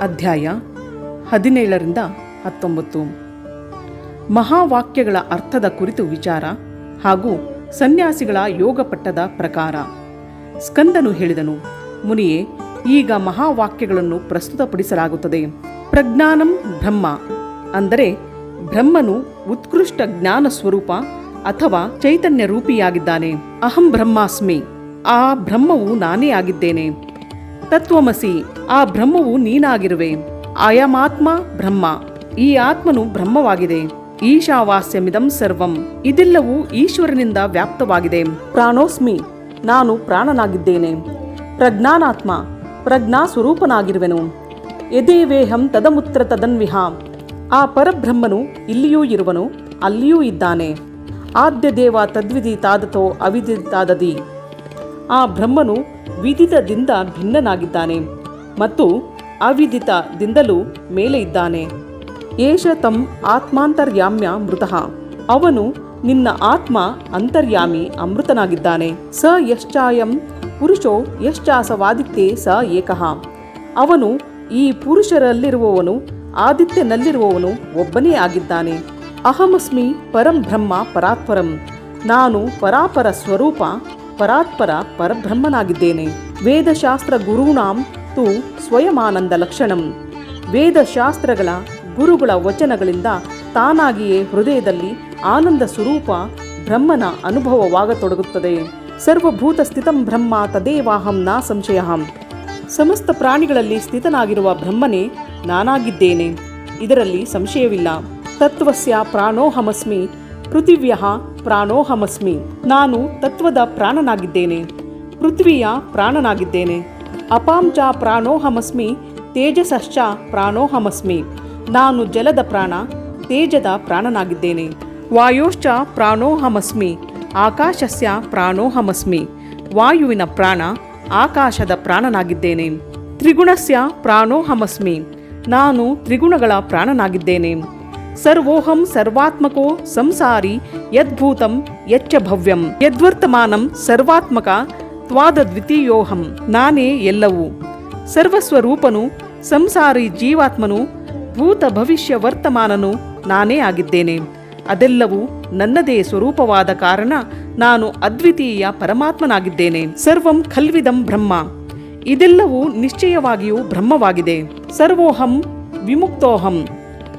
ಅಧ್ಯಾಯ ಹದಿನೇಳರಿಂದ ಹತ್ತೊಂಬತ್ತು. ಮಹಾವಾಕ್ಯಗಳ ಅರ್ಥದ ಕುರಿತು ವಿಚಾರ ಹಾಗೂ ಸನ್ಯಾಸಿಗಳ ಯೋಗಪಟ್ಟದ ಪ್ರಕಾರ. ಸ್ಕಂದನು ಹೇಳಿದನು, ಮುನಿಯೇ, ಈಗ ಮಹಾವಾಕ್ಯಗಳನ್ನು ಪ್ರಸ್ತುತಪಡಿಸಲಾಗುತ್ತದೆ. ಪ್ರಜ್ಞಾನಂ ಬ್ರಹ್ಮ. ಅಂದರೆ ಬ್ರಹ್ಮನು ಉತ್ಕೃಷ್ಟ ಜ್ಞಾನ ಸ್ವರೂಪ ಅಥವಾ ಚೈತನ್ಯ ರೂಪಿಯಾಗಿದ್ದಾನೆ ಅಹಂ ಬ್ರಹ್ಮಾಸ್ಮಿ. ಆ ಬ್ರಹ್ಮವು ನಾನೇ ಆಗಿದ್ದೇನೆ. ತತ್ವಮಸಿ. ಆ ಬ್ರಹ್ಮವು ನೀನಾಗಿರುವೆ. ಅಯಮಾತ್ಮ ಬ್ರಹ್ಮ. ಈ ಆತ್ಮನು ಬ್ರಹ್ಮವಾಗಿದೆ. ಈಶಾವಾಸ್ಯಮಿದಂ ಸರ್ವಂ. ಇದೆಲ್ಲವೂ ಈಶ್ವರನಿಂದ ವ್ಯಾಪ್ತವಾಗಿದೆ. ಪ್ರಾಣೋಸ್ಮಿ, ನಾನು ಪ್ರಾಣನಾಗಿದ್ದೇನೆ. ಪ್ರಜ್ಞಾನಾತ್ಮ ಪ್ರಜ್ಞಾ ಸ್ವರೂಪನಾಗಿರುವೆನು ಎದೇವೇಹಂ ತದಮುತ್ರ ತದನ್ವಿಹ. ಆ ಪರಬ್ರಹ್ಮನು ಇಲ್ಲಿಯೂ ಇರುವನು, ಅಲ್ಲಿಯೂ ಇದ್ದಾನೆ. ಆದ್ಯ ದೇವ ತದ್ವಿದಿತಾದತೋ ಅವಿದಿತಾದದಿ ಆ ಬ್ರಹ್ಮನು ವಿದಿತದಿಂದ ಭಿನ್ನನಾಗಿದ್ದಾನೆ. ಮತ್ತು ಅವಿದಿತದಿಂದಲೂ ಮೇಲೆ ಇದ್ದಾನೆ. ಏಷ ತಂ ಆತ್ಮಾಂತರ್ಯಾಮ್ಯ ಮೃತಃ. ಅವನು ನಿನ್ನ ಆತ್ಮ ಅಂತರ್ಯಾಮಿ ಅಮೃತನಾಗಿದ್ದಾನೆ. ಸ ಯಶ್ಚಾಯಂ ಪುರುಷೋ ಯಶ್ಚಾಸವಾದಿತ್ಯೇ ಸ ಏಕಃ. ಅವನು ಈ ಪುರುಷರಲ್ಲಿರುವವನು, ಆದಿತ್ಯನಲ್ಲಿರುವವನು ಒಬ್ಬನೇ ಆಗಿದ್ದಾನೆ. ಅಹಮಸ್ಮಿ ಪರಂ ಬ್ರಹ್ಮ ಪರಾತ್ಪರಂ. ನಾನು ಪರಾಪರ ಸ್ವರೂಪ, ಪರಾತ್ಪರ ಪರಬ್ರಹ್ಮನಾಗಿದ್ದೇನೆ. ವೇದಶಾಸ್ತ್ರ ಗುರುಣಾಂ ತು ಸ್ವಯಮಾನಂದ ಲಕ್ಷಣಂ. ವೇದಶಾಸ್ತ್ರಗಳ ಗುರುಗಳ ವಚನಗಳಿಂದ ತಾನಾಗಿಯೇ ಹೃದಯದಲ್ಲಿ ಆನಂದ ಸ್ವರೂಪ ಬ್ರಹ್ಮನ ಅನುಭವವಾಗತೊಡಗುತ್ತದೆ. ಸರ್ವಭೂತ ಸ್ಥಿತಂ ಬ್ರಹ್ಮ ತದೇವಾಹಂ ನಾ ಸಂಶಯಹಂ. ಸಮಸ್ತ ಪ್ರಾಣಿಗಳಲ್ಲಿ ಸ್ಥಿತನಾಗಿರುವ ಬ್ರಹ್ಮನೇ ನಾನಾಗಿದ್ದೇನೆ. ಇದರಲ್ಲಿ ಸಂಶಯವಿಲ್ಲ. ತತ್ವಸ್ಯ ಪ್ರಾಣೋಹಮಸ್ಮಿ, ಪೃಥಿವ್ಯ ಪ್ರಾಣೋಹಮಸ್ಮಿ. ನಾನು ತತ್ವದ ಪ್ರಾಣನಾಗಿದ್ದೇನೆ. ಪೃಥ್ವಿಯ ಪ್ರಾಣನಾಗಿದ್ದೇನೆ. ಅಪಾಂಚ ಪ್ರಾಣೋಹಮಸ್ಮಿ, ತೇಜಸಶ್ಚ ಪ್ರಾಣೋಹಮಸ್ಮಿ. ನಾನು ಜಲದ ಪ್ರಾಣ, ತೇಜದ ಪ್ರಾಣನಾಗಿದ್ದೇನೆ. ವಾಯೋಶ್ಚ ಪ್ರಾಣೋಹಮಸ್ಮಿ, ಆಕಾಶಸ್ಯ ಪ್ರಾಣೋಹಮಸ್ಮಿ. ವಾಯುವಿನ ಪ್ರಾಣ, ಆಕಾಶದ ಪ್ರಾಣನಾಗಿದ್ದೇನೆ. ತ್ರಿಗುಣಸ್ಯ ಪ್ರಾಣೋಹಮಸ್ಮಿ, ನಾನು ತ್ರಿಗುಣಗಳ ಪ್ರಾಣನಾಗಿದ್ದೇನೆ. ಸರ್ವೋಹಂ ಸರ್ವಾತ್ಮಕೋ ಸಂಸಾರಿ, ಯದ್ಭೂತಂ ಯಚ್ಚ ಭವ್ಯಂ. ಯದ್ವರ್ತಮಾನಂ ಸರ್ವಾತ್ಮಕ ತ್ವಾದ ದ್ವಿತೀಯೋಹಂ, ನಾನೇ ಎಲ್ಲವೂ. ಸರ್ವಸ್ವರೂಪನು, ಸಂಸಾರಿ ಜೀವಾತ್ಮನು, ಭೂತ ಭವಿಷ್ಯ ವರ್ತಮಾನನು, ನಾನೇ ಆಗಿದ್ದೇನೆ. ಅದೆಲ್ಲವೂ ನನ್ನದೇ ಸ್ವರೂಪವಾದ ಕಾರಣ ನಾನು ಅದ್ವಿತೀಯ ಪರಮಾತ್ಮನಾಗಿದ್ದೇನೆ. ಸರ್ವಂ ಖಲ್ವಿದಂ ಬ್ರಹ್ಮ. ಇದೆಲ್ಲವೂ ನಿಶ್ಚಯವಾಗಿಯೂ ಬ್ರಹ್ಮವಾಗಿದೆ. ಸರ್ವೋಹಂ ವಿಮುಕ್ತೋಹಂ.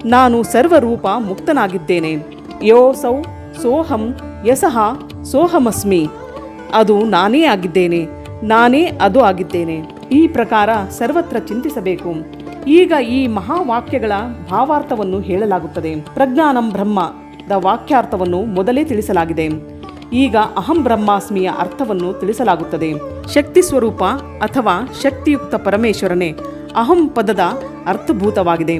ನಾನು ಸರ್ವರೂಪ ಮುಕ್ತನಾಗಿದ್ದೇನೆ. ಯೋಸೌ ಸೋಹಂ ಯಸಹ ಸೋಹಮಸ್ಮಿ. ಅದು ನಾನೇ ಆಗಿದ್ದೇನೆ, ನಾನೇ ಅದು ಆಗಿದ್ದೇನೆ. ಈ ಪ್ರಕಾರ ಸರ್ವತ್ರ ಚಿಂತಿಸಬೇಕು. ಈಗ ಈ ಮಹಾವಾಕ್ಯಗಳ ಭಾವಾರ್ಥವನ್ನು ಹೇಳಲಾಗುತ್ತದೆ. ಪ್ರಜ್ಞಾನಂ ಬ್ರಹ್ಮ ದ ವಾಕ್ಯಾರ್ಥವನ್ನು ಮೊದಲೇ ತಿಳಿಸಲಾಗಿದೆ. ಈಗ ಅಹಂ ಬ್ರಹ್ಮಾಸ್ಮಿಯ ಅರ್ಥವನ್ನು ತಿಳಿಸಲಾಗುತ್ತದೆ. ಶಕ್ತಿ ಸ್ವರೂಪ ಅಥವಾ ಶಕ್ತಿಯುಕ್ತ ಪರಮೇಶ್ವರನೇ ಅಹಂ ಪದದ ಅರ್ಥಭೂತವಾಗಿದೆ.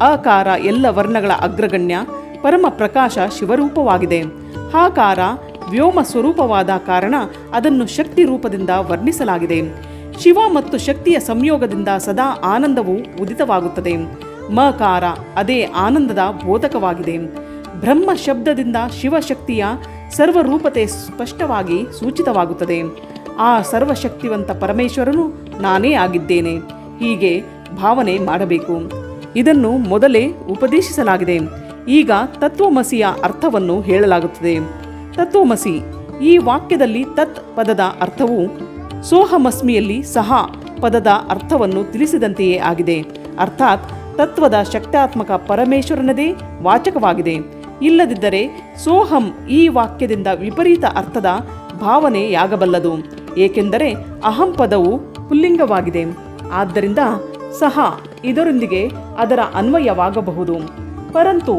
ಅಕಾರ ಎಲ್ಲ ವರ್ಣಗಳ ಅಗ್ರಗಣ್ಯ ಪರಮ ಪ್ರಕಾಶ ಶಿವರೂಪವಾಗಿದೆ. ಹಾಕಾರ ವ್ಯೋಮ ಸ್ವರೂಪವಾದ ಕಾರಣ ಅದನ್ನು ಶಕ್ತಿ ರೂಪದಿಂದ ವರ್ಣಿಸಲಾಗಿದೆ. ಶಿವ ಮತ್ತು ಶಕ್ತಿಯ ಸಂಯೋಗದಿಂದ ಸದಾ ಆನಂದವು ಉದಿತವಾಗುತ್ತದೆ. ಮಕಾರ, ಅದೇ ಆನಂದದ ಬೋಧಕವಾಗಿದೆ. ಬ್ರಹ್ಮ ಶಬ್ದದಿಂದ ಶಿವಶಕ್ತಿಯ ಸರ್ವರೂಪತೆ ಸ್ಪಷ್ಟವಾಗಿ ಸೂಚಿತವಾಗುತ್ತದೆ. ಆ ಸರ್ವಶಕ್ತಿವಂತ ಪರಮೇಶ್ವರನು ನಾನೇ ಆಗಿದ್ದೇನೆ. ಹೀಗೆ ಭಾವನೆ ಮಾಡಬೇಕು. ಇದನ್ನು ಮೊದಲೇ ಉಪದೇಶಿಸಲಾಗಿದೆ. ಈಗ ತತ್ವಮಸಿಯ ಅರ್ಥವನ್ನು ಹೇಳಲಾಗುತ್ತದೆ. ತತ್ವಮಸಿ ಈ ವಾಕ್ಯದಲ್ಲಿ ತತ್ ಪದದ ಅರ್ಥವು ಸೋಹಮಸ್ಮಿಯಲ್ಲಿ ಸಹ ಪದದ ಅರ್ಥವನ್ನು ತಿಳಿಸಿದಂತೆಯೇ ಆಗಿದೆ. ಅರ್ಥಾತ್ ತತ್ವದ ಶಕ್ತಾತ್ಮಕ ಪರಮೇಶ್ವರನದೇ ವಾಚಕವಾಗಿದೆ. ಇಲ್ಲದಿದ್ದರೆ ಸೋಹಂ ಈ ವಾಕ್ಯದಿಂದ ವಿಪರೀತ ಅರ್ಥದ ಭಾವನೆಯಾಗಬಲ್ಲದು. ಏಕೆಂದರೆ ಅಹಂ ಪದವು ಪುಲ್ಲಿಂಗವಾಗಿದೆ. ಆದ್ದರಿಂದ ಸಹ ಇದರೊಂದಿಗೆ ಅದರ ಅನ್ವಯವಾಗಬಹುದು. ಪರಂತು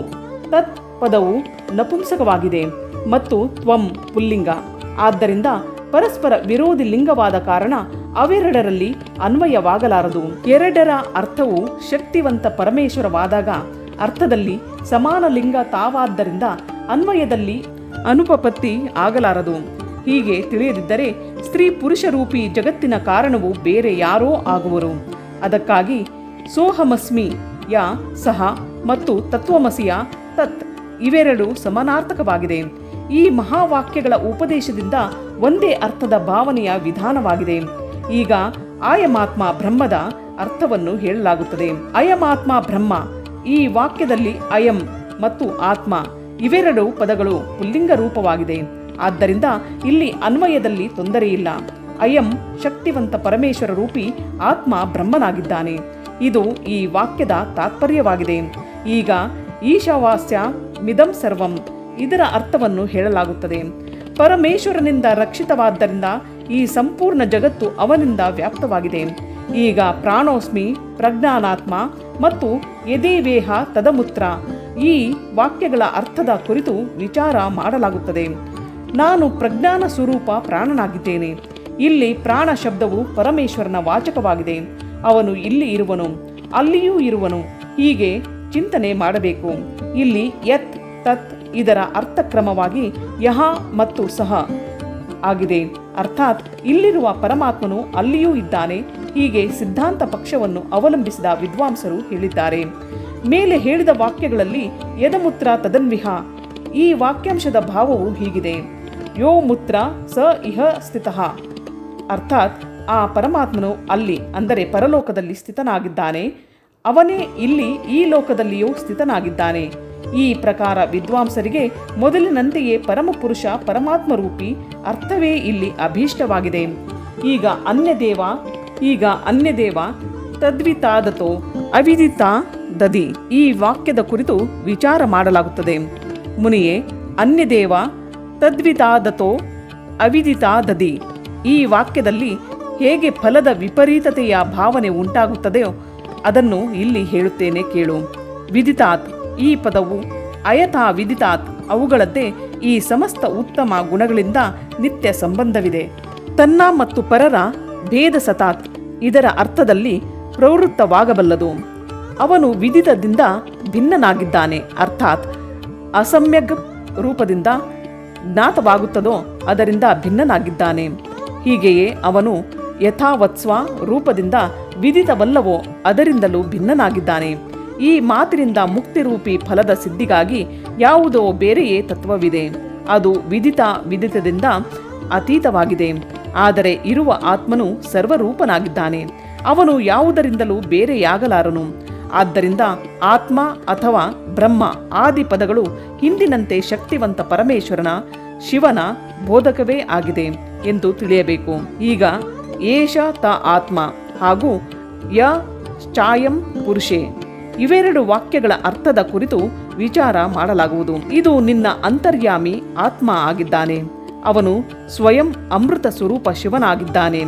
ತತ್ ಪದವು ನಪುಂಸಕವಾಗಿದೆ. ಮತ್ತು ತ್ವಂ ಪುಲ್ಲಿಂಗ. ಆದ್ದರಿಂದ ಪರಸ್ಪರ ವಿರೋಧಿ ಲಿಂಗವಾದ ಕಾರಣ ಅವೆರಡರಲ್ಲಿ ಅನ್ವಯವಾಗಲಾರದು. ಎರಡರ ಅರ್ಥವು ಶಕ್ತಿವಂತ ಪರಮೇಶ್ವರವಾದಾಗ ಅರ್ಥದಲ್ಲಿ ಸಮಾನ ಲಿಂಗ ತಾವಾದ್ದರಿಂದ ಅನ್ವಯದಲ್ಲಿ ಅನುಪಪತ್ತಿ ಆಗಲಾರದು. ಹೀಗೆ ತಿಳಿಯದಿದ್ದರೆ ಸ್ತ್ರೀ ಪುರುಷರೂಪಿ ಜಗತ್ತಿನ ಕಾರಣವು ಬೇರೆ ಯಾರೋ ಆಗುವರು. ಅದಕ್ಕಾಗಿ ಸೋಹಮಸ್ಮಿ ಯ ಸಹ ಮತ್ತು ತತ್ವಮಸಿಯ ತತ್ ಇವೆರಡು ಸಮಾನಾರ್ಥಕವಾಗಿದೆ. ಈ ಮಹಾವಾಕ್ಯಗಳ ಉಪದೇಶದಿಂದ ಒಂದೇ ಅರ್ಥದ ಭಾವನೆಯ ವಿಧಾನವಾಗಿದೆ. ಈಗ ಆಯಮಾತ್ಮ ಬ್ರಹ್ಮದ ಅರ್ಥವನ್ನು ಹೇಳಲಾಗುತ್ತದೆ. ಅಯಮಾತ್ಮ ಬ್ರಹ್ಮ, ಈ ವಾಕ್ಯದಲ್ಲಿ ಅಯಂ ಮತ್ತು ಆತ್ಮ ಇವೆರಡು ಪದಗಳು ಪುಲ್ಲಿಂಗ ರೂಪವಾಗಿದೆ. ಆದ್ದರಿಂದ ಇಲ್ಲಿ ಅನ್ವಯದಲ್ಲಿ ತೊಂದರೆಯಿಲ್ಲ ಅಯಂ ಶಕ್ತಿವಂತ ಪರಮೇಶ್ವರ ರೂಪಿ ಆತ್ಮ ಬ್ರಹ್ಮನಾಗಿದ್ದಾನೆ. ಇದು ಈ ವಾಕ್ಯದ ತಾತ್ಪರ್ಯವಾಗಿದೆ. ಈಗ ಈಶಾವಾಸ್ಯ ಮಿದಂ ಸರ್ವಂ ಇದರ ಅರ್ಥವನ್ನು ಹೇಳಲಾಗುತ್ತದೆ. ಪರಮೇಶ್ವರನಿಂದ ರಕ್ಷಿತವಾದ್ದರಿಂದ ಈ ಸಂಪೂರ್ಣ ಜಗತ್ತು ಅವನಿಂದ ವ್ಯಾಪ್ತವಾಗಿದೆ. ಈಗ ಪ್ರಾಣೋಸ್ಮಿ, ಪ್ರಜ್ಞಾನಾತ್ಮ ಮತ್ತು ಎದೇವೇಹ ತದಮುತ್ರ ಈ ವಾಕ್ಯಗಳ ಅರ್ಥದ ಕುರಿತು ವಿಚಾರ ಮಾಡಲಾಗುತ್ತದೆ. ನಾನು ಪ್ರಜ್ಞಾನ ಸ್ವರೂಪ ಪ್ರಾಣನಾಗಿದ್ದೇನೆ. ಇಲ್ಲಿ ಪ್ರಾಣ ಶಬ್ದವು ಪರಮೇಶ್ವರನ ವಾಚಕವಾಗಿದೆ. ಅವನು ಇಲ್ಲಿ ಇರುವನು, ಅಲ್ಲಿಯೂ ಇರುವನು. ಹೀಗೆ ಚಿಂತನೆ ಮಾಡಬೇಕು. ಇಲ್ಲಿ ಯತ್, ತತ್ ಇದರ ಅರ್ಥಕ್ರಮವಾಗಿ ಯಹ ಮತ್ತು ಸಹ ಆಗಿದೆ. ಅರ್ಥಾತ್ ಇಲ್ಲಿರುವ ಪರಮಾತ್ಮನು ಅಲ್ಲಿಯೂ ಇದ್ದಾನೆ, ಹೀಗೆ ಸಿದ್ಧಾಂತ ಪಕ್ಷವನ್ನು ಅವಲಂಬಿಸಿದ ವಿದ್ವಾಂಸರು ಹೇಳಿದ್ದಾರೆ. ಮೇಲೆ ಹೇಳಿದ ವಾಕ್ಯಗಳಲ್ಲಿ ಯದಮುತ್ರ ತದನ್ವಿಹ, ಈ ವಾಕ್ಯಾಂಶದ ಭಾವವು ಹೀಗಿದೆ. ಯೋ ಮುತ್ರ ಸ ಇಹ ಸ್ಥಿತಃ. ಅರ್ಥಾತ್ ಆ ಪರಮಾತ್ಮನು ಅಲ್ಲಿ, ಅಂದರೆ ಪರಲೋಕದಲ್ಲಿ ಸ್ಥಿತನಾಗಿದ್ದಾನೆ. ಅವನೇ ಇಲ್ಲಿ ಈ ಲೋಕದಲ್ಲಿಯೂ ಸ್ಥಿತನಾಗಿದ್ದಾನೆ. ಈ ಪ್ರಕಾರ ವಿದ್ವಾಂಸರಿಗೆ ಮೊದಲಿನಂತೆಯೇ ಪರಮಪುರುಷ ಪರಮಾತ್ಮ ರೂಪಿ ಅರ್ಥವೇ ಇಲ್ಲಿ ಅಭೀಷ್ಟವಾಗಿದೆ. ಈಗ ಅನ್ಯದೇವ ಈಗ ಅನ್ಯದೇವ, ತದ್ವಿತಾದತೋ ಅವಿದಿತ ದದಿ ಈ ವಾಕ್ಯದ ಕುರಿತು ವಿಚಾರ ಮಾಡಲಾಗುತ್ತದೆ. ಮುನಿಯೇ, ಅನ್ಯದೇವ, ತದ್ವಿತಾದತೋ ಅವಿದಿತಾದದಿ ಈ ವಾಕ್ಯದಲ್ಲಿ ಹೇಗೆ ಫಲದ ವಿಪರೀತತೆಯ ಭಾವನೆ ಉಂಟಾಗುತ್ತದೆಯೋ ಅದನ್ನು ಇಲ್ಲಿ ಹೇಳುತ್ತೇನೆ ಕೇಳು. ವಿದಿತಾತ್ ಈ ಪದವು ಅಯಥಾ ವಿದಿತಾತ್ ಅವುಗಳದ್ದೇ ಈ ಸಮಸ್ತ ಉತ್ತಮ ಗುಣಗಳಿಂದ ನಿತ್ಯ ಸಂಬಂಧವಿದೆ. ತನ್ನ ಮತ್ತು ಪರರ ಭೇದ ಸತಾತ್, ಇದರ ಅರ್ಥದಲ್ಲಿ ಪ್ರವೃತ್ತವಾಗಬಲ್ಲದು. ಅವನು ವಿದಿತದಿಂದ ಭಿನ್ನನಾಗಿದ್ದಾನೆ, ಅರ್ಥಾತ್ ಅಸಮ್ಯಗ್ ರೂಪದಿಂದ ಜ್ಞಾತವಾಗುತ್ತದೋ ಅದರಿಂದ ಭಿನ್ನನಾಗಿದ್ದಾನೆ. ಹೀಗೆಯೇ ಅವನು ಯಥಾವತ್ಸ್ವ ರೂಪದಿಂದ ವಿದಿತವಲ್ಲವೋ ಅದರಿಂದಲೂ ಭಿನ್ನನಾಗಿದ್ದಾನೆ. ಈ ಮಾತಿನಿಂದ ಮುಕ್ತಿರೂಪಿ ಫಲದ ಸಿದ್ಧಿಗಾಗಿ ಯಾವುದೋ ಬೇರೆಯೇ ತತ್ವವಿದೆ. ಅದು ವಿದಿತ ವಿದಿತದಿಂದ ಅತೀತವಾಗಿದೆ. ಆದರೆ ಇರುವ ಆತ್ಮನು ಸರ್ವರೂಪನಾಗಿದ್ದಾನೆ. ಅವನು ಯಾವುದರಿಂದಲೂ ಬೇರೆಯಾಗಲಾರನು. ಆದ್ದರಿಂದ ಆತ್ಮ ಅಥವಾ ಬ್ರಹ್ಮ ಆದಿ ಪದಗಳು ಹಿಂದಿನಂತೆ ಶಕ್ತಿವಂತ ಪರಮೇಶ್ವರನ, ಶಿವನ ಬೋಧಕವೇ ಆಗಿದೆ ಎಂದು ತಿಳಿಯಬೇಕು. ಈಗ ಏಷ ತ ಆತ್ಮ ಹಾಗೂ ಯ ಚಾಯಂ ಪುರುಷೇ. ಇವೆರಡು ವಾಕ್ಯಗಳ ಅರ್ಥದ ಕುರಿತು ವಿಚಾರ ಮಾಡಲಾಗುವುದು. ಇದು ನಿನ್ನ ಅಂತರ್ಯಾಮಿ ಆತ್ಮ ಆಗಿದ್ದಾನೆ. ಅವನು ಸ್ವಯಂ ಅಮೃತ ಸ್ವರೂಪ ಶಿವನಾಗಿದ್ದಾನೆ.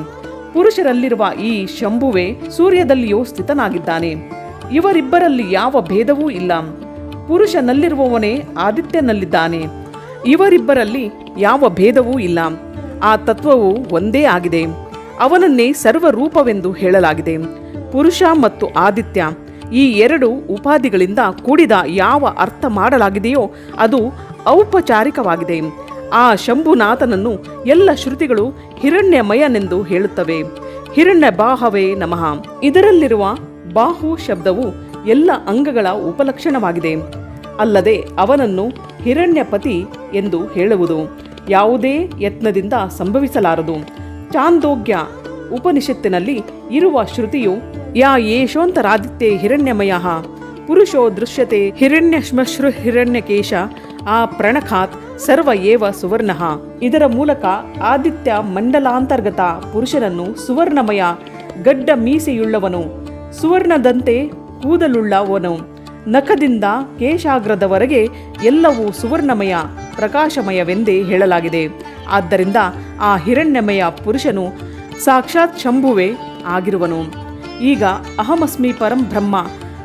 ಪುರುಷರಲ್ಲಿರುವ ಈ ಶಂಭುವೆ ಸೂರ್ಯದಲ್ಲಿಯೂ ಸ್ಥಿತನಾಗಿದ್ದಾನೆ. ಇವರಿಬ್ಬರಲ್ಲಿ ಯಾವ ಭೇದವೂ ಇಲ್ಲ. ಪುರುಷನಲ್ಲಿರುವವನೇ ಆದಿತ್ಯನಲ್ಲಿದ್ದಾನೆ. ಇವರಿಬ್ಬರಲ್ಲಿ ಯಾವ ಭೇದವೂ ಇಲ್ಲ. ಆ ತತ್ವವು ಒಂದೇ ಆಗಿದೆ. ಅವನನ್ನೇ ಸರ್ವರೂಪವೆಂದು ಹೇಳಲಾಗಿದೆ. ಪುರುಷ ಮತ್ತು ಆದಿತ್ಯ ಈ ಎರಡು ಉಪಾಧಿಗಳಿಂದ ಕೂಡಿದ ಯಾವ ಅರ್ಥ ಮಾಡಲಾಗಿದೆಯೋ ಅದು ಔಪಚಾರಿಕವಾಗಿದೆ. ಆ ಶಂಭುನಾಥನನ್ನು ಎಲ್ಲ ಶ್ರುತಿಗಳು ಹಿರಣ್ಯಮಯನೆಂದು ಹೇಳುತ್ತವೆ. ಹಿರಣ್ಯ ಬಾಹವೇ ನಮಃ. ಇದರಲ್ಲಿರುವ ಬಾಹು ಶಬ್ದವು ಎಲ್ಲ ಅಂಗಗಳ ಉಪಲಕ್ಷಣವಾಗಿದೆ. ಅಲ್ಲದೆ ಅವನನ್ನು ಹಿರಣ್ಯಪತಿ ಎಂದು ಹೇಳುವುದು ಯಾವುದೇ ಯತ್ನದಿಂದ ಸಂಭವಿಸಲಾರದು. ಚಾಂದೋಗ್ಯ ಉಪನಿಷತ್ತಿನಲ್ಲಿ ಇರುವ ಶ್ರುತಿಯು, ಯಾ ಯೇಷೋಂತರಾದಿತ್ಯೆ ಹಿರಣ್ಯಮಯ, ಪುರುಷೋ ದೃಶ್ಯತೆ ಹಿರಣ್ಯಶ್ಮಶ್ರು ಹಿರಣ್ಯಕೇಶ, ಆ ಪ್ರಣಖಾತ್ ಸರ್ವ ಏವ ಸುವರ್ಣಃ. ಇದರ ಮೂಲಕ ಆದಿತ್ಯ ಮಂಡಲಾಂತರ್ಗತ ಪುರುಷನನ್ನು ಸುವರ್ಣಮಯ, ಗಡ್ಡ ಮೀಸೆಯುಳ್ಳವನು, ಸುವರ್ಣದಂತೆ ಕೂದಲುಳ್ಳವನು, ನಖದಿಂದ ಕೇಶಾಗ್ರದವರೆಗೆ ಎಲ್ಲವೂ ಸುವರ್ಣಮಯ, ಪ್ರಕಾಶಮಯವೆಂದೇ ಹೇಳಲಾಗಿದೆ. ಆದ್ದರಿಂದ ಆ ಹಿರಣ್ಯಮಯ ಪುರುಷನು ಸಾಕ್ಷಾತ್ ಶಂಭುವೆ ಆಗಿರುವನು. ಈಗ ಅಹಮಸ್ಮಿ ಪರಂ ಬ್ರಹ್ಮ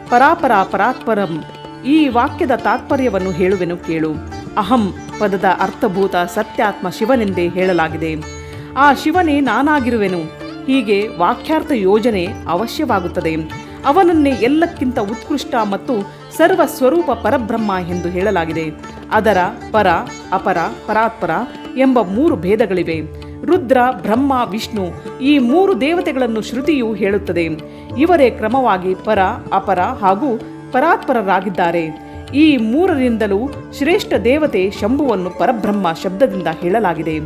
ಪರಾಪರ ಪರಾತ್ಪರಂ ಈ ವಾಕ್ಯದ ತಾತ್ಪರ್ಯವನ್ನು ಹೇಳುವೆನು ಕೇಳು. ಅಹಂ ಪದದ ಅರ್ಥಭೂತ ಸತ್ಯಾತ್ಮ ಶಿವನೆಂದೇ ಹೇಳಲಾಗಿದೆ. ಆ ಶಿವನೇ ನಾನಾಗಿರುವೆನು. ಹೀಗೆ ವಾಕ್ಯಾರ್ಥ ಯೋಜನೆ ಅವಶ್ಯವಾಗುತ್ತದೆ. ಅವನನ್ನೇ ಎಲ್ಲಕ್ಕಿಂತ ಉತ್ಕೃಷ್ಟ ಮತ್ತು ಸರ್ವ ಸ್ವರೂಪ ಪರಬ್ರಹ್ಮ ಎಂದು ಹೇಳಲಾಗಿದೆ. ಅದರ ಪರ, ಅಪರ, ಪರಾತ್ಪರ ಎಂಬ ಮೂರು ಭೇದಗಳಿವೆ. ರುದ್ರ, ಬ್ರಹ್ಮ, ವಿಷ್ಣು ಈ ಮೂರು ದೇವತೆಗಳನ್ನು ಶ್ರುತಿಯು ಹೇಳುತ್ತದೆ. ಇವರೇ ಕ್ರಮವಾಗಿ ಪರ, ಅಪರ ಹಾಗೂ ಪರಾತ್ಪರರಾಗಿದ್ದಾರೆ. ಈ ಮೂರರಿಂದಲೂ ಶ್ರೇಷ್ಠ ದೇವತೆ ಶಂಭುವನ್ನು ಪರಬ್ರಹ್ಮ ಶಬ್ದದಿಂದ ಹೇಳಲಾಗಿದೆ.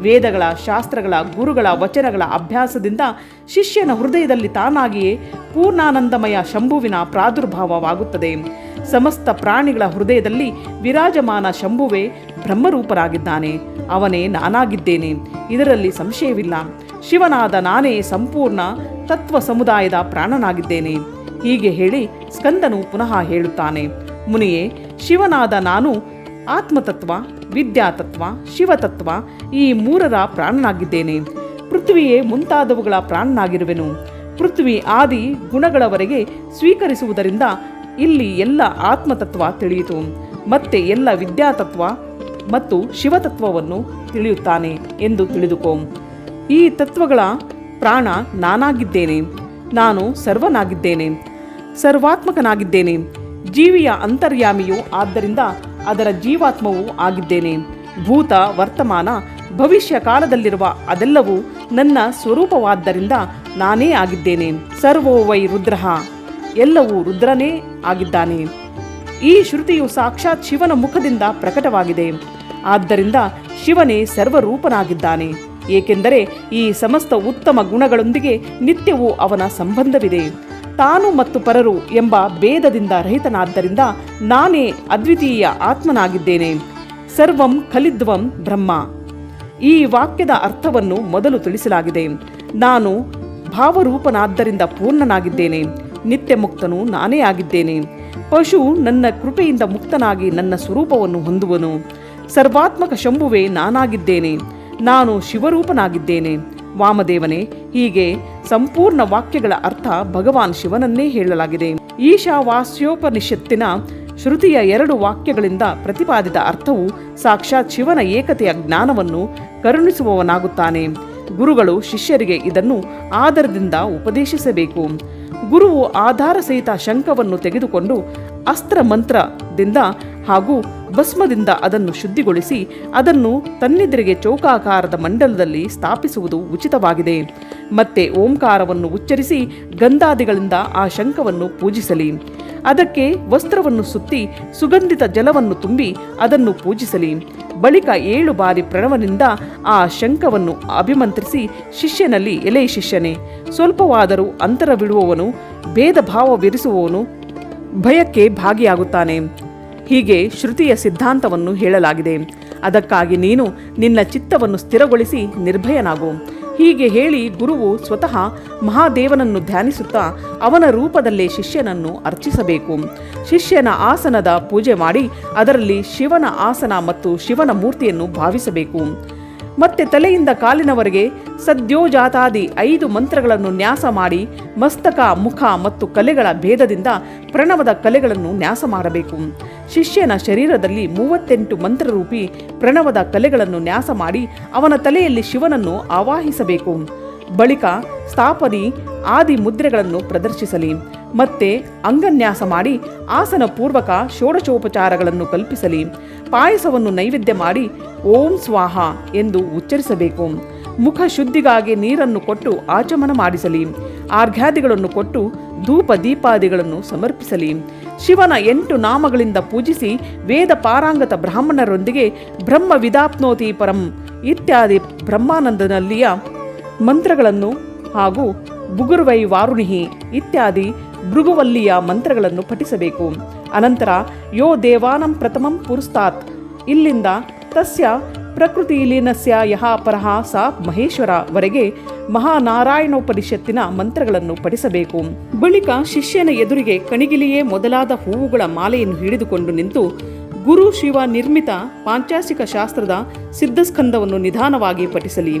ವೇದಗಳ, ಶಾಸ್ತ್ರಗಳ, ಗುರುಗಳ ವಚನಗಳ ಅಭ್ಯಾಸದಿಂದ ಶಿಷ್ಯನ ಹೃದಯದಲ್ಲಿ ತಾನಾಗಿಯೇ ಪೂರ್ಣಾನಂದಮಯ ಶಂಭುವಿನ ಪ್ರಾದುರ್ಭಾವವಾಗುತ್ತದೆ. ಸಮಸ್ತ ಪ್ರಾಣಿಗಳ ಹೃದಯದಲ್ಲಿ ವಿರಾಜಮಾನ ಶಂಭುವೇ ಬ್ರಹ್ಮರೂಪರಾಗಿದ್ದಾನೆ. ಅವನೇ ನಾನಾಗಿದ್ದೇನೆ. ಇದರಲ್ಲಿ ಸಂಶಯವಿಲ್ಲ. ಶಿವನಾದ ನಾನೇ ಸಂಪೂರ್ಣ ತತ್ವ ಸಮುದಾಯದ ಪ್ರಾಣನಾಗಿದ್ದೇನೆ. ಹೀಗೆ ಹೇಳಿ ಸ್ಕಂದನು ಪುನಃ ಹೇಳುತ್ತಾನೆ. ಮುನಿಯೇ, ಶಿವನಾದ ನಾನು ಆತ್ಮತತ್ವ, ವಿದ್ಯಾತತ್ವ, ಶಿವತತ್ವ ಈ ಮೂರರ ಪ್ರಾಣನಾಗಿದ್ದೇನೆ. ಪೃಥ್ವಿಯೇ ಮುಂತಾದವುಗಳ ಪ್ರಾಣನಾಗಿರುವೆನು. ಪೃಥ್ವಿ ಆದಿ ಗುಣಗಳವರೆಗೆ ಸ್ವೀಕರಿಸುವುದರಿಂದ ಇಲ್ಲಿ ಎಲ್ಲ ಆತ್ಮತತ್ವ ತಿಳಿಯಿತು. ಮತ್ತೆ ಎಲ್ಲ ವಿದ್ಯಾತತ್ವ ಮತ್ತು ಶಿವತತ್ವವನ್ನು ತಿಳಿಯುತ್ತಾನೆ ಎಂದು ತಿಳಿದುಕೋ. ಈ ತತ್ವಗಳ ಪ್ರಾಣ ನಾನಾಗಿದ್ದೇನೆ. ನಾನು ಸರ್ವನಾಗಿದ್ದೇನೆ. ಸರ್ವಾತ್ಮಕನಾಗಿದ್ದೇನೆ. ಜೀವಿಯ ಅಂತರ್ಯಾಮಿಯು ಆದ್ದರಿಂದ ಅದರ ಜೀವಾತ್ಮವೂ ಆಗಿದ್ದೇನೆ. ಭೂತ, ವರ್ತಮಾನ, ಭವಿಷ್ಯ ಕಾಲದಲ್ಲಿರುವ ಅದೆಲ್ಲವೂ ನನ್ನ ಸ್ವರೂಪವಾದ್ದರಿಂದ ನಾನೇ ಆಗಿದ್ದೇನೆ. ಸರ್ವೋ ವೈ ರುದ್ರಃ. ಎಲ್ಲವೂ ರುದ್ರನೇ ಆಗಿದ್ದಾನೆ. ಈ ಶ್ರುತಿಯು ಸಾಕ್ಷಾತ್ ಶಿವನ ಮುಖದಿಂದ ಪ್ರಕಟವಾಗಿದೆ. ಆದ್ದರಿಂದ ಶಿವನೇ ಸರ್ವರೂಪನಾಗಿದ್ದಾನೆ. ಏಕೆಂದರೆ ಈ ಸಮಸ್ತ ಉತ್ತಮ ಗುಣಗಳೊಂದಿಗೆ ನಿತ್ಯವೂ ಅವನ ಸಂಬಂಧವಿದೆ. ತಾನು ಮತ್ತು ಪರರು ಎಂಬ ಭೇದದಿಂದ ರಹಿತನಾದ್ದರಿಂದ ನಾನೇ ಅದ್ವಿತೀಯ ಆತ್ಮನಾಗಿದ್ದೇನೆ. ಸರ್ವಂ ಖಲಿದ್ವಂ ಬ್ರಹ್ಮ. ಈ ವಾಕ್ಯದ ಅರ್ಥವನ್ನು ಮೊದಲು ತಿಳಿಸಲಾಗಿದೆ. ನಾನು ಭಾವರೂಪನಾದ್ದರಿಂದ ಪೂರ್ಣನಾಗಿದ್ದೇನೆ. ನಿತ್ಯ ಮುಕ್ತನು ನಾನೇ ಆಗಿದ್ದೇನೆ. ಪಶು ನನ್ನ ಕೃಪೆಯಿಂದ ಮುಕ್ತನಾಗಿ ನನ್ನ ಸ್ವರೂಪವನ್ನು ಹೊಂದುವನು. ಸರ್ವಾತ್ಮಕ ಶಂಭುವೆ ನಾನಾಗಿದ್ದೇನೆ. ನಾನು ಶಿವರೂಪನಾಗಿದ್ದೇನೆ. ವಾಮದೇವನೇ, ಹೀಗೆ ಸಂಪೂರ್ಣ ವಾಕ್ಯಗಳ ಅರ್ಥ ಭಗವಾನ್ ಶಿವನನ್ನೇ ಹೇಳಲಾಗಿದೆ. ಈಶಾವಾಸ್ಯೋಪನಿಷತ್ತಿನ ಶ್ರುತಿಯ ಎರಡು ವಾಕ್ಯಗಳಿಂದ ಪ್ರತಿಪಾದಿತ ಅರ್ಥವು ಸಾಕ್ಷಾತ್ ಶಿವನ ಏಕತೆಯ ಜ್ಞಾನವನ್ನು ಕರುಣಿಸುವವನಾಗುತ್ತಾನೆ. ಗುರುಗಳು ಶಿಷ್ಯರಿಗೆ ಇದನ್ನು ಆದರದಿಂದ ಉಪದೇಶಿಸಬೇಕು. ಗುರುವು ಆಧಾರ ಸಹಿತ ಶಂಖವನ್ನು ತೆಗೆದುಕೊಂಡು ಅಸ್ತ್ರ ಮಂತ್ರದಿಂದ ಹಾಗೂ ಭಸ್ಮದಿಂದ ಅದನ್ನು ಶುದ್ಧಿಗೊಳಿಸಿ ಅದನ್ನು ತನ್ನೆದುರಿಗೆ ಚೌಕಾಕಾರದ ಮಂಡಲದಲ್ಲಿ ಸ್ಥಾಪಿಸುವುದು ಉಚಿತವಾಗಿದೆ. ಮತ್ತೆ ಓಂಕಾರವನ್ನು ಉಚ್ಚರಿಸಿ ಗಂಧಾದಿಗಳಿಂದ ಆ ಶಂಖವನ್ನು ಪೂಜಿಸಲಿ. ಅದಕ್ಕೆ ವಸ್ತ್ರವನ್ನು ಸುತ್ತಿ ಸುಗಂಧಿತ ಜಲವನ್ನು ತುಂಬಿ ಅದನ್ನು ಪೂಜಿಸಲಿ. ಬಳಿಕ ಏಳು ಬಾರಿ ಪ್ರಣವನಿಂದ ಆ ಶಂಖವನ್ನು ಅಭಿಮಂತ್ರಿಸಿ ಶಿಷ್ಯನಲ್ಲಿ ಎಲೆ ಶಿಷ್ಯನೇ, ಸ್ವಲ್ಪವಾದರೂ ಅಂತರವಿಡುವವನು ಭೇದ ಭಾವವಿರಿಸುವವನು ಭಯಕ್ಕೆ ಭಾಗಿಯಾಗುತ್ತಾನೆ. ಹೀಗೆ ಶ್ರುತಿಯ ಸಿದ್ಧಾಂತವನ್ನು ಹೇಳಲಾಗಿದೆ. ಅದಕ್ಕಾಗಿ ನೀನು ನಿನ್ನ ಚಿತ್ತವನ್ನು ಸ್ಥಿರಗೊಳಿಸಿ ನಿರ್ಭಯನಾಗು. ಹೀಗೆ ಹೇಳಿ ಗುರುವು ಸ್ವತಃ ಮಹಾದೇವನನ್ನು ಧ್ಯಾನಿಸುತ್ತಾ ಅವನ ರೂಪದಲ್ಲೇ ಶಿಷ್ಯನನ್ನು ಅರ್ಚಿಸಬೇಕು. ಶಿಷ್ಯನ ಆಸನದ ಪೂಜೆ ಮಾಡಿ ಅದರಲ್ಲಿ ಶಿವನ ಆಸನ ಮತ್ತು ಶಿವನ ಮೂರ್ತಿಯನ್ನು ಭಾವಿಸಬೇಕು. ಮತ್ತೆ ತಲೆಯಿಂದ ಕಾಲಿನವರೆಗೆ ಸದ್ಯೋಜಾತಾದಿ ಐದು ಮಂತ್ರಗಳನ್ನು ನ್ಯಾಸ ಮಾಡಿ ಮಸ್ತಕ, ಮುಖ ಮತ್ತು ಕಲೆಗಳ ಭೇದದಿಂದ ಪ್ರಣವದ ಕಲೆಗಳನ್ನು ನ್ಯಾಸ ಮಾಡಬೇಕು. ಶಿಷ್ಯನ ಶರೀರದಲ್ಲಿ ಮೂವತ್ತೆಂಟು ಮಂತ್ರರೂಪಿ ಪ್ರಣವದ ಕಲೆಗಳನ್ನು ನ್ಯಾಸ ಮಾಡಿ ಅವನ ತಲೆಯಲ್ಲಿ ಶಿವನನ್ನು ಆವಾಹಿಸಬೇಕು. ಬಳಿಕ ಸ್ಥಾಪನಿ ಆದಿ ಮುದ್ರೆಗಳನ್ನು ಪ್ರದರ್ಶಿಸಲಿ. ಮತ್ತೆ ಅಂಗನ್ಯಾಸ ಮಾಡಿ ಆಸನ ಪೂರ್ವಕ ಷೋಡಶೋಪಚಾರಗಳನ್ನು ಕಲ್ಪಿಸಲಿ. ಪಾಯಸವನ್ನು ನೈವೇದ್ಯ ಮಾಡಿ ಓಂ ಸ್ವಾಹ ಎಂದು ಉಚ್ಚರಿಸಬೇಕು. ಮುಖ ಶುದ್ಧಿಗಾಗಿ ನೀರನ್ನು ಕೊಟ್ಟು ಆಚಮನ ಮಾಡಿಸಲಿ. ಆರ್ಘ್ಯಾದಿಗಳನ್ನು ಕೊಟ್ಟು ಧೂಪ ದೀಪಾದಿಗಳನ್ನು ಸಮರ್ಪಿಸಲಿ. ಶಿವನ ಎಂಟು ನಾಮಗಳಿಂದ ಪೂಜಿಸಿ ವೇದ ಪಾರಾಂಗತ ಬ್ರಾಹ್ಮಣರೊಂದಿಗೆ ಬ್ರಹ್ಮ ವಿದಾಪ್ನೋತಿ ಪರಂ ಇತ್ಯಾದಿ ಬ್ರಹ್ಮಾನಂದನಲ್ಲಿಯ ಮಂತ್ರಗಳನ್ನು ಹಾಗೂ ಬುಗುರ್ವೈ ವಾರುಣಿಹಿ ಇತ್ಯಾದಿ ಭೃಗುವಲ್ಲಿಯ ಮಂತ್ರಗಳನ್ನು ಪಠಿಸಬೇಕು. ಅನಂತರ ಯೋ ದೇವಾನಂ ಪ್ರಥಮಂ ಪುರುಸ್ತಾತ್. ಇಲ್ಲಿಂದ ತಸ್ಯ ಪ್ರಕೃತಿ ಲೀನಸ್ಯ ಯಹ ಪರಹ ಸಾ ಮಹೇಶ್ವರ ವರೆಗೆ ಮಹಾನಾರಾಯಣೋಪನಿಷತ್ತಿನ ಮಂತ್ರಗಳನ್ನು ಪಠಿಸಬೇಕು. ಬಳಿಕ ಶಿಷ್ಯನ ಎದುರಿಗೆ ಕಣಿಗಿಲಿಯೇ ಮೊದಲಾದ ಹೂವುಗಳ ಮಾಲೆಯನ್ನು ಹಿಡಿದುಕೊಂಡು ನಿಂತು ಗುರು ಶಿವ ನಿರ್ಮಿತ ಪಾಂಚಾಸಿಕ ಶಾಸ್ತ್ರದ ಸಿದ್ಧಸ್ಕಂದವನ್ನು ನಿಧಾನವಾಗಿ ಪಠಿಸಲಿ.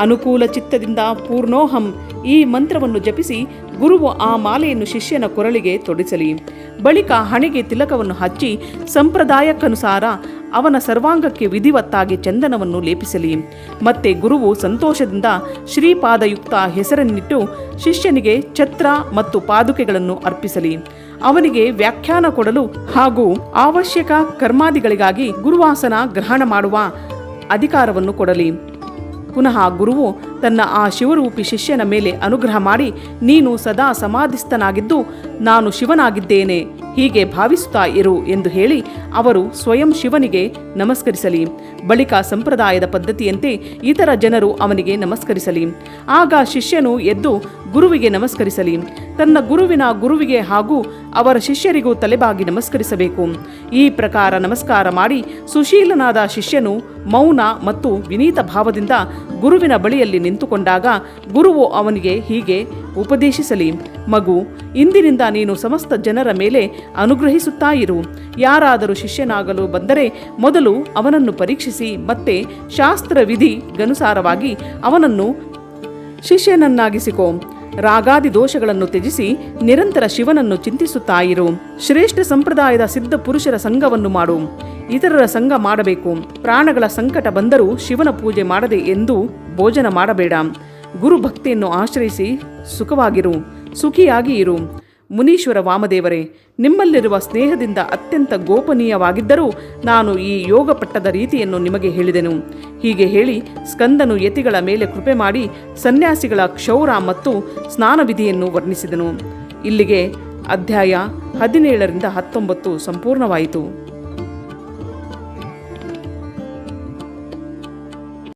ಅನುಕೂಲ ಚಿತ್ತದಿಂದ ಪೂರ್ಣೋಹಂ ಈ ಮಂತ್ರವನ್ನು ಜಪಿಸಿ ಗುರುವು ಆ ಮಾಲೆಯನ್ನು ಶಿಷ್ಯನ ಕೊರಳಿಗೆ ತೊಡಿಸಲಿ. ಬಳಿಕ ಹಣೆಗೆ ತಿಲಕವನ್ನು ಹಚ್ಚಿ ಸಂಪ್ರದಾಯಕ್ಕನುಸಾರ ಅವನ ಸರ್ವಾಂಗಕ್ಕೆ ವಿಧಿವತ್ತಾಗಿ ಚಂದನವನ್ನು ಲೇಪಿಸಲಿ. ಮತ್ತೆ ಗುರುವು ಸಂತೋಷದಿಂದ ಶ್ರೀಪಾದಯುಕ್ತ ಹೆಸರನ್ನಿಟ್ಟು ಶಿಷ್ಯನಿಗೆ ಛತ್ರ ಮತ್ತು ಪಾದುಕೆಗಳನ್ನು ಅರ್ಪಿಸಲಿ. ಅವನಿಗೆ ವ್ಯಾಖ್ಯಾನ ಕೊಡಲು ಹಾಗೂ ಅವಶ್ಯಕ ಕರ್ಮಾದಿಗಳಿಗಾಗಿ ಗುರುವಾಸನ ಗ್ರಹಣ ಮಾಡುವ ಅಧಿಕಾರವನ್ನು ಕೊಡಲಿ. ಪುನಃ ಗುರುವು ತನ್ನ ಆ ಶಿವರೂಪಿ ಶಿಷ್ಯನ ಮೇಲೆ ಅನುಗ್ರಹ ಮಾಡಿ ನೀನು ಸದಾ ಸಮಾಧಿಸ್ಥನಾಗಿದ್ದು ನಾನು ಶಿವನಾಗಿದ್ದೇನೆ. ಹೀಗೆ ಭಾವಿಸುತ್ತಾ ಇರು ಎಂದು ಹೇಳಿ ಅವರು ಸ್ವಯಂ ಶಿವನಿಗೆ ನಮಸ್ಕರಿಸಲಿ. ಬಳಿಕ ಸಂಪ್ರದಾಯದ ಪದ್ಧತಿಯಂತೆ ಇತರ ಜನರು ಅವನಿಗೆ ನಮಸ್ಕರಿಸಲಿ. ಆಗ ಶಿಷ್ಯನು ಎದ್ದು ಗುರುವಿಗೆ ನಮಸ್ಕರಿಸಲಿ. ತನ್ನ ಗುರುವಿನ ಗುರುವಿಗೆ ಹಾಗೂ ಅವರ ಶಿಷ್ಯರಿಗೂ ತಲೆಬಾಗಿ ನಮಸ್ಕರಿಸಬೇಕು. ಈ ಪ್ರಕಾರ ನಮಸ್ಕಾರ ಮಾಡಿ ಸುಶೀಲನಾದ ಶಿಷ್ಯನು ಮೌನ ಮತ್ತು ವಿನೀತ ಭಾವದಿಂದ ಗುರುವಿನ ಬಳಿಯಲ್ಲಿ ನಿಂತುಕೊಂಡಾಗ ಗುರುವು ಅವನಿಗೆ ಹೀಗೆ ಉಪದೇಶಿಸಲಿ, ಮಗು, ಇಂದಿನಿಂದ ನೀನು ಸಮಸ್ತ ಜನರ ಮೇಲೆ ಅನುಗ್ರಹಿಸುತ್ತಾ ಇರು. ಯಾರಾದರೂ ಶಿಷ್ಯನಾಗಲು ಬಂದರೆ ಮೊದಲು ಅವನನ್ನು ಪರೀಕ್ಷಿಸಿ, ಮತ್ತೆ ಶಾಸ್ತ್ರ ವಿಧಿಗನುಸಾರವಾಗಿ ಅವನನ್ನು ಶಿಷ್ಯನನ್ನಾಗಿಸಿಕೋ. ರಾಗಾದಿ ದೋಷಗಳನ್ನು ತ್ಯಜಿಸಿ ನಿರಂತರ ಶಿವನನ್ನು ಚಿಂತಿಸುತ್ತಾ ಇರು. ಶ್ರೇಷ್ಠ ಸಂಪ್ರದಾಯದ ಸಿದ್ಧ ಪುರುಷರ ಸಂಘವನ್ನು ಮಾಡು. ಇತರರ ಸಂಘ ಮಾಡಬೇಕು. ಪ್ರಾಣಗಳ ಸಂಕಟ ಬಂದರೂ ಶಿವನ ಪೂಜೆ ಮಾಡದೆ ಎಂದು ಭೋಜನ ಮಾಡಬೇಡ. ಗುರು ಭಕ್ತಿಯನ್ನು ಆಶ್ರಯಿಸಿ ಸುಖವಾಗಿರು, ಸುಖಿಯಾಗಿ ಇರು. ಮುನೀಶ್ವರ ವಾಮದೇವರೇ, ನಿಮ್ಮಲ್ಲಿರುವ ಸ್ನೇಹದಿಂದ ಅತ್ಯಂತ ಗೋಪನೀಯವಾಗಿದ್ದರೂ ನಾನು ಈ ಯೋಗ ಪಟ್ಟದ ರೀತಿಯನ್ನು ನಿಮಗೆ ಹೇಳಿದೆನು. ಹೀಗೆ ಹೇಳಿ ಸ್ಕಂದನು ಯತಿಗಳ ಮೇಲೆ ಕೃಪೆ ಮಾಡಿ ಸನ್ಯಾಸಿಗಳ ಕ್ಷೌರ ಮತ್ತು ಸ್ನಾನ ವಿಧಿಯನ್ನು ವರ್ಣಿಸಿದನು. ಇಲ್ಲಿಗೆ ಅಧ್ಯಾಯ ಹದಿನೇಳರಿಂದ ಹತ್ತೊಂಬತ್ತು ಸಂಪೂರ್ಣವಾಯಿತು.